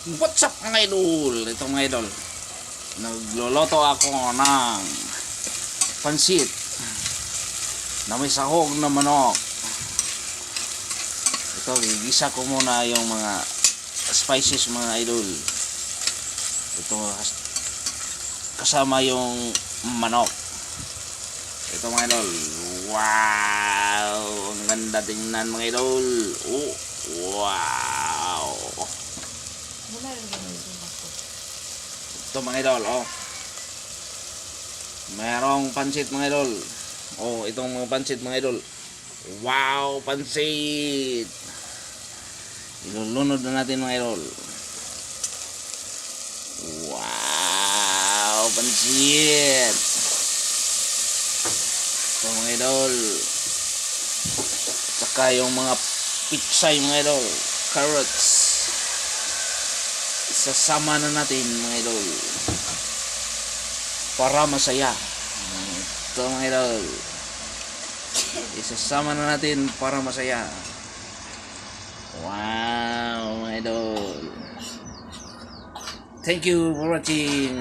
What's up mga idol? Ito mga idol. Nagloloto ako ng pansit na may sahog na manok. Ito, gigisa ko muna yung mga spices mga idol. Ito, kasama yung manok. Ito mga idol. Wow! Ang ganda tingnan mga idol. Oh, wow! Wala rin naman yung ako. Ito mga idol, oh. Merong pansit mga idol. Oh, itong mga pansit mga idol. Wow, pansit! Ilulunod na natin mga idol. Wow, pansit! Ito mga idol. Tsaka yung mga pitsay mga idol. Carrots sasama na natin mga idol. Para masaya. Ito mga idol. Isasama na natin para masaya. Wow mga idol. Thank you for watching